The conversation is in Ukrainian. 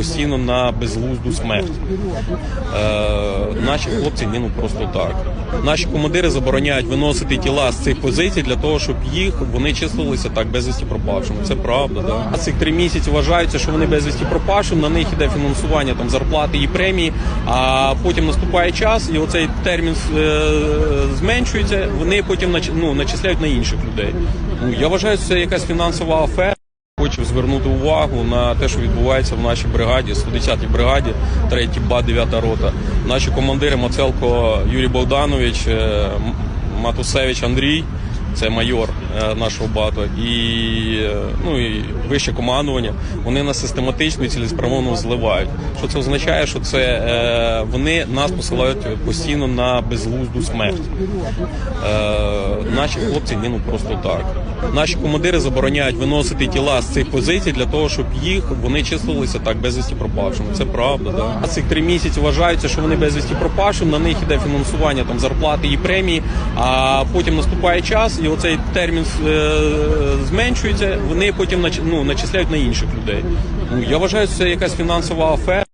постійно на безглузду смерть. Е, наші хлопці гинуть просто так. Наші командири забороняють виносити тіла з цих позицій для того, щоб їх вони числилися так безвісті пропавшими. Це правда. Да. А цих три місяці вважаються, що вони безвісті пропавші, на них іде фінансування там зарплати і премії. А потім наступає час, і оцей термін е, зменшується. Вони потім ну, начисляють на інших людей. Ну я вважаю, що це якась фінансова афера. Хочу звернути увагу на те, що відбувається в нашій бригаді, 110-й бригаді, 3 БА, 9 рота. Наші командири Мацелко Юрій Богданович, е, Матусевич Андрій, це майор е, нашого бату, і, е, ну, і вище командування, вони нас систематично і цілеспрямовно зливають. Що це означає? Що це вони нас посилають постійно на безглузду смерть. Наші хлопці гинуть просто так. Наші командири забороняють виносити тіла з цих позицій для того, щоб їх вони числилися так безвісті пропавшими. Це правда. Да. А цих три місяці вважаються, що вони безвісті пропавші, на них іде фінансування там зарплати і премії. А потім наступає час, і оцей термін е, зменшується. Вони потім ну, начисляють на інших людей. Ну я вважаю, це якась фінансова афера.